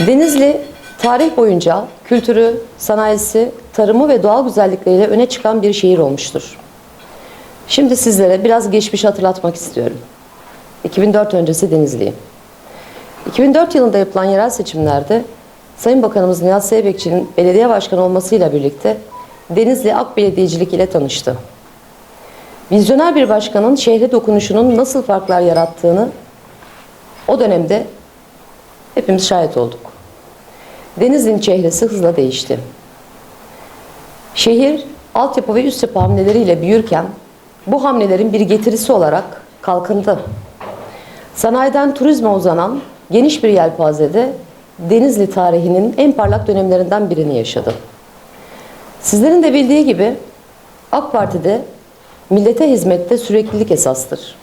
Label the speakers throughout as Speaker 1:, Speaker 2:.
Speaker 1: Denizli tarih boyunca kültürü, sanayisi, tarımı ve doğal güzellikleriyle öne çıkan bir şehir olmuştur. Şimdi sizlere biraz geçmişi hatırlatmak istiyorum. 2004 öncesi Denizli'yim. 2004 yılında yapılan yerel seçimlerde Sayın Bakanımız Nihat Zeybekçi'nin belediye başkanı olmasıyla birlikte Denizli Ak Belediyecilik ile tanıştı. Vizyoner bir başkanın şehre dokunuşunun nasıl farklar yarattığını o dönemde hepimiz şahit olduk. Denizli'nin çehresi hızla değişti. Şehir altyapı ve üst yapı hamleleriyle büyürken bu hamlelerin bir getirisi olarak kalkındı. Sanayiden turizme uzanan geniş bir yelpazede Denizli tarihinin en parlak dönemlerinden birini yaşadı. Sizlerin de bildiği gibi AK Parti'de millete hizmette süreklilik esastır.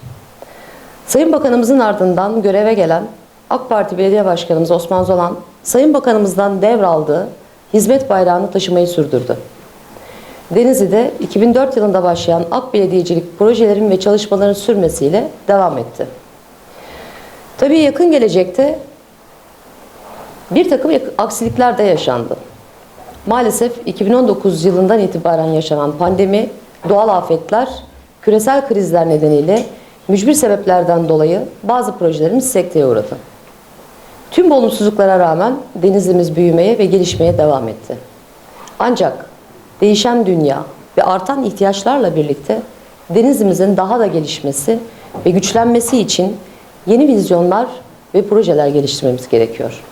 Speaker 1: Sayın Bakanımızın ardından göreve gelen AK Parti Belediye Başkanımız Osman Zolan, Sayın Bakanımızdan devraldığı hizmet bayrağını taşımayı sürdürdü. Denizli'de 2004 yılında başlayan AK Belediyecilik projelerin ve çalışmaların sürmesiyle devam etti. Tabii yakın gelecekte bir takım aksilikler de yaşandı. Maalesef 2019 yılından itibaren yaşanan pandemi, doğal afetler, küresel krizler nedeniyle mücbir sebeplerden dolayı bazı projelerimiz sekteye uğradı. Tüm bu olumsuzluklara rağmen Denizli'miz büyümeye ve gelişmeye devam etti. Ancak değişen dünya ve artan ihtiyaçlarla birlikte Denizli'mizin daha da gelişmesi ve güçlenmesi için yeni vizyonlar ve projeler geliştirmemiz gerekiyor.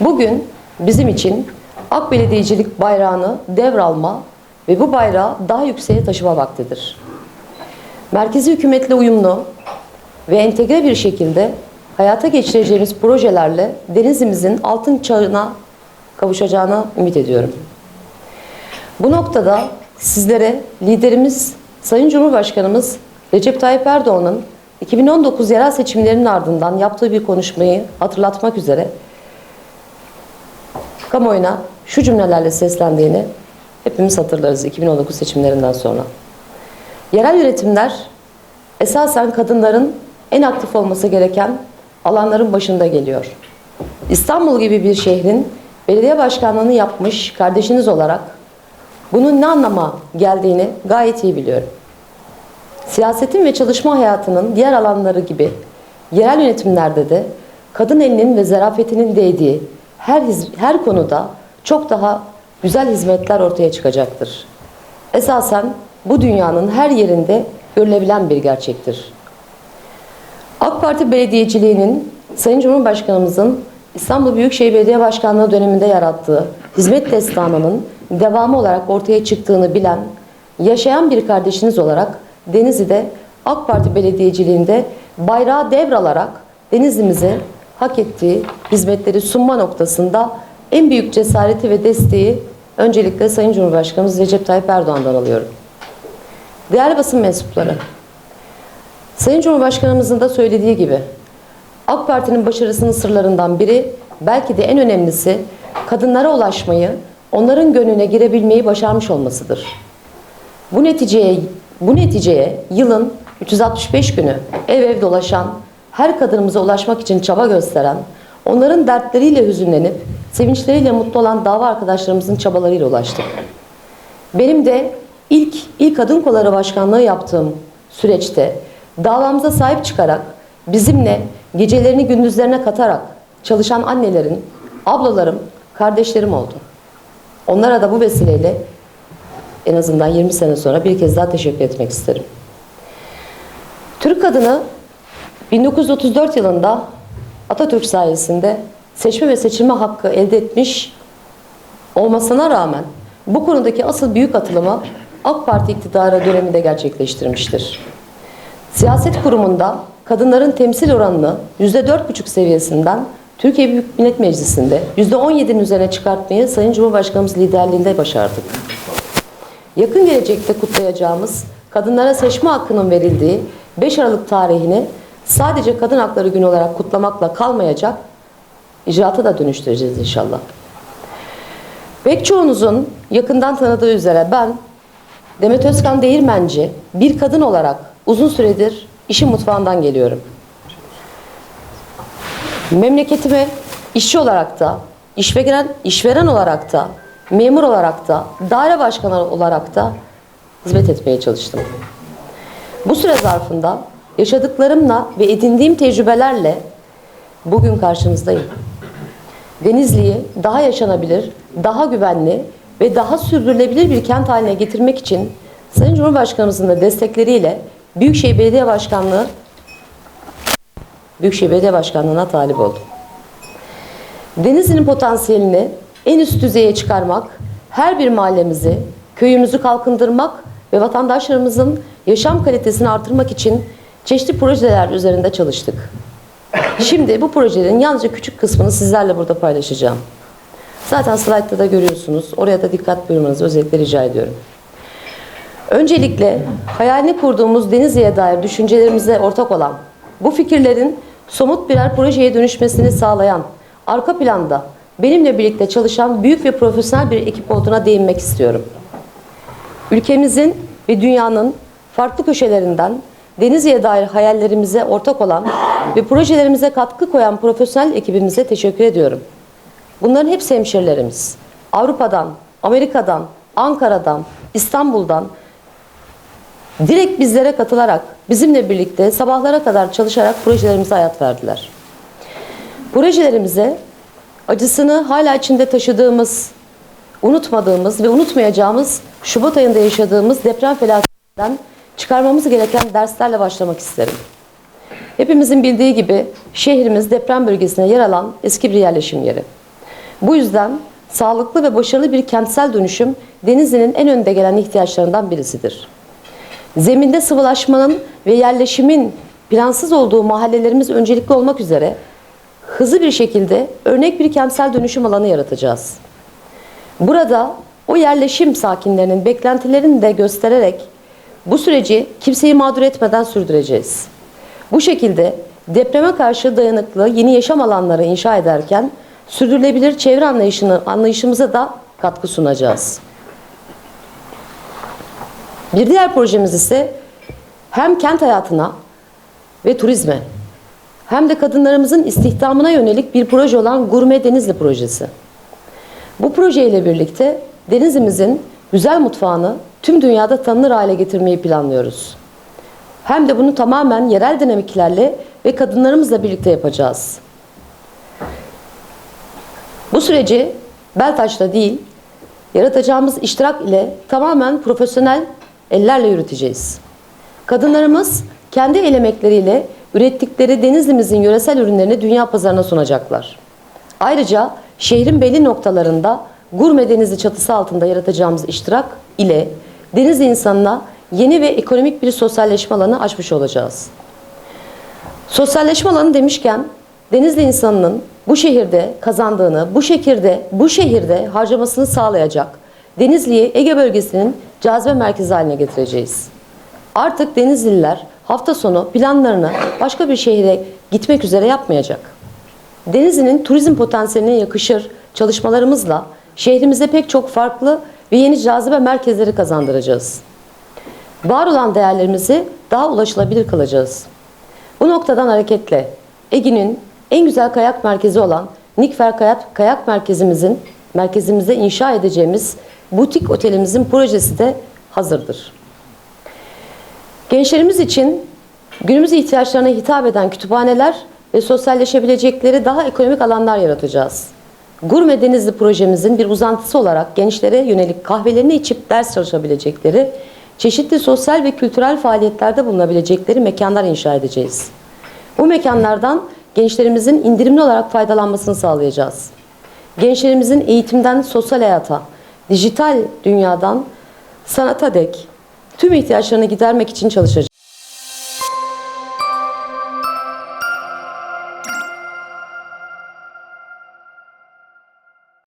Speaker 1: Bugün bizim için AK Belediyecilik bayrağını devralma ve bu bayrağı daha yükseğe taşıma vaktidir. Merkezi hükümetle uyumlu ve entegre bir şekilde hayata geçireceğimiz projelerle Denizli'mizin altın çağına kavuşacağına ümit ediyorum. Bu noktada sizlere liderimiz Sayın Cumhurbaşkanımız Recep Tayyip Erdoğan'ın 2019 yerel seçimlerinin ardından yaptığı bir konuşmayı hatırlatmak üzere kamuoyuna şu cümlelerle seslendiğini hepimiz hatırlarız 2019 seçimlerinden sonra. Yerel yönetimler esasen kadınların en aktif olması gereken alanların başında geliyor. İstanbul gibi bir şehrin belediye başkanlığını yapmış kardeşiniz olarak bunun ne anlama geldiğini gayet iyi biliyorum. Siyasetin ve çalışma hayatının diğer alanları gibi yerel yönetimlerde de kadın elinin ve zarafetinin değdiği her, her konuda çok daha güzel hizmetler ortaya çıkacaktır. Esasen bu dünyanın her yerinde görülebilen bir gerçektir. AK Parti belediyeciliğinin Sayın Cumhurbaşkanımızın İstanbul Büyükşehir Belediye Başkanlığı döneminde yarattığı hizmet destanının devamı olarak ortaya çıktığını bilen, yaşayan bir kardeşiniz olarak Denizli'de AK Parti belediyeciliğinde bayrağı devralarak Denizli'mize hak ettiği hizmetleri sunma noktasında en büyük cesareti ve desteği öncelikle Sayın Cumhurbaşkanımız Recep Tayyip Erdoğan'dan alıyorum. Değerli basın mensupları, Sayın Cumhurbaşkanımızın da söylediği gibi AK Parti'nin başarısının sırlarından biri belki de en önemlisi kadınlara ulaşmayı, onların gönlüne girebilmeyi başarmış olmasıdır. Bu neticeye bu neticeye yılın 365 günü ev ev dolaşan, her kadınımıza ulaşmak için çaba gösteren, onların dertleriyle hüzünlenip sevinçleriyle mutlu olan dava arkadaşlarımızın çabalarıyla ulaştık. Benim de ilk ilk kadın kolları başkanlığı yaptığım süreçte davamıza sahip çıkarak bizimle gecelerini gündüzlerine katarak çalışan annelerin, ablalarım, kardeşlerim oldu. Onlara da bu vesileyle en azından 20 sene sonra bir kez daha teşekkür etmek isterim. Türk kadını 1934 yılında Atatürk sayesinde seçme ve seçilme hakkı elde etmiş olmasına rağmen bu konudaki asıl büyük atılımı AK Parti iktidarı döneminde gerçekleştirmiştir. Siyaset kurumunda kadınların temsil oranını %4,5 seviyesinden Türkiye Büyük Millet Meclisi'nde %17'nin üzerine çıkartmayı Sayın Cumhurbaşkanımız liderliğinde başardık. Yakın gelecekte kutlayacağımız kadınlara seçme hakkının verildiği 5 Aralık tarihini sadece Kadın Hakları Günü olarak kutlamakla kalmayacak, icraata da dönüştüreceğiz inşallah. Pek çoğunuzun yakından tanıdığı üzere ben Demet Özkan Değirmenci bir kadın olarak uzun süredir işin mutfağından geliyorum. Memleketime işçi olarak da, işveren, işveren olarak da, memur olarak da, daire başkanı olarak da hizmet etmeye çalıştım. Bu süre zarfında yaşadıklarımla ve edindiğim tecrübelerle bugün karşınızdayım. Denizli'yi daha yaşanabilir, daha güvenli ve daha sürdürülebilir bir kent haline getirmek için Sayın Cumhurbaşkanımızın da destekleriyle Büyükşehir Belediye Başkanlığı Büyükşehir Belediye Başkanlığı'na talip oldum. Denizli'nin potansiyelini en üst düzeye çıkarmak, her bir mahallemizi, köyümüzü kalkındırmak ve vatandaşlarımızın yaşam kalitesini artırmak için çeşitli projeler üzerinde çalıştık. Şimdi bu projelerin yalnızca küçük kısmını sizlerle burada paylaşacağım. Zaten slaytta da görüyorsunuz. Oraya da dikkat buyurmanızı özellikle rica ediyorum. Öncelikle hayalini kurduğumuz Denizli'ye dair düşüncelerimize ortak olan, bu fikirlerin somut birer projeye dönüşmesini sağlayan, arka planda benimle birlikte çalışan büyük ve profesyonel bir ekip olduğuna değinmek istiyorum. Ülkemizin ve dünyanın farklı köşelerinden Denizli'ye dair hayallerimize ortak olan ve projelerimize katkı koyan profesyonel ekibimize teşekkür ediyorum. Bunların hepsi hemşerilerimiz. Avrupa'dan, Amerika'dan, Ankara'dan, İstanbul'dan direkt bizlere katılarak, bizimle birlikte sabahlara kadar çalışarak projelerimize hayat verdiler. Projelerimize acısını hala içinde taşıdığımız, unutmadığımız ve unutmayacağımız Şubat ayında yaşadığımız deprem felaketinden çıkarmamız gereken derslerle başlamak isterim. Hepimizin bildiği gibi şehrimiz deprem bölgesine yer alan eski bir yerleşim yeri. Bu yüzden sağlıklı ve başarılı bir kentsel dönüşüm Denizli'nin en önde gelen ihtiyaçlarından birisidir. Zeminde sıvılaşmanın ve yerleşimin plansız olduğu mahallelerimiz öncelikli olmak üzere hızlı bir şekilde örnek bir kentsel dönüşüm alanı yaratacağız. Burada o yerleşim sakinlerinin beklentilerini de göstererek bu süreci kimseyi mağdur etmeden sürdüreceğiz. Bu şekilde depreme karşı dayanıklı yeni yaşam alanları inşa ederken sürdürülebilir çevre anlayışını, anlayışımıza da katkı sunacağız. Bir diğer projemiz ise hem kent hayatına ve turizme hem de kadınlarımızın istihdamına yönelik bir proje olan Gurme Denizli projesi. Bu projeyle birlikte denizimizin güzel mutfağını tüm dünyada tanınır hale getirmeyi planlıyoruz. Hem de bunu tamamen yerel dinamiklerle ve kadınlarımızla birlikte yapacağız. Bu süreci Beltaş'ta değil, yaratacağımız iştirak ile tamamen profesyonel ellerle yürüteceğiz. Kadınlarımız kendi el emekleriyle ürettikleri Denizli'mizin yöresel ürünlerini dünya pazarına sunacaklar. Ayrıca şehrin belli noktalarında Gurme Denizli çatısı altında yaratacağımız iştirak ile Denizli insanına yeni ve ekonomik bir sosyalleşme alanı açmış olacağız. Sosyalleşme alanı demişken Denizli insanının bu şehirde kazandığını, bu şehirde, bu şehirde harcamasını sağlayacak Denizli'yi Ege bölgesinin cazibe merkezi haline getireceğiz. Artık Denizliler hafta sonu planlarını başka bir şehre gitmek üzere yapmayacak. Denizli'nin turizm potansiyeline yakışır çalışmalarımızla şehrimize pek çok farklı ve yeni cazibe merkezleri kazandıracağız. Var olan değerlerimizi daha ulaşılabilir kılacağız. Bu noktadan hareketle Ege'nin en güzel kayak merkezi olan Nikfer Kayak, Kayak Merkezimizin merkezimizde inşa edeceğimiz butik otelimizin projesi de hazırdır. Gençlerimiz için günümüz ihtiyaçlarına hitap eden kütüphaneler ve sosyalleşebilecekleri daha ekonomik alanlar yaratacağız. Gurme Denizli projemizin bir uzantısı olarak gençlere yönelik kahvelerini içip ders çalışabilecekleri, çeşitli sosyal ve kültürel faaliyetlerde bulunabilecekleri mekanlar inşa edeceğiz. Bu mekanlardan gençlerimizin indirimli olarak faydalanmasını sağlayacağız. Gençlerimizin eğitimden sosyal hayata, dijital dünyadan sanata dek tüm ihtiyaçlarını gidermek için çalışacağız.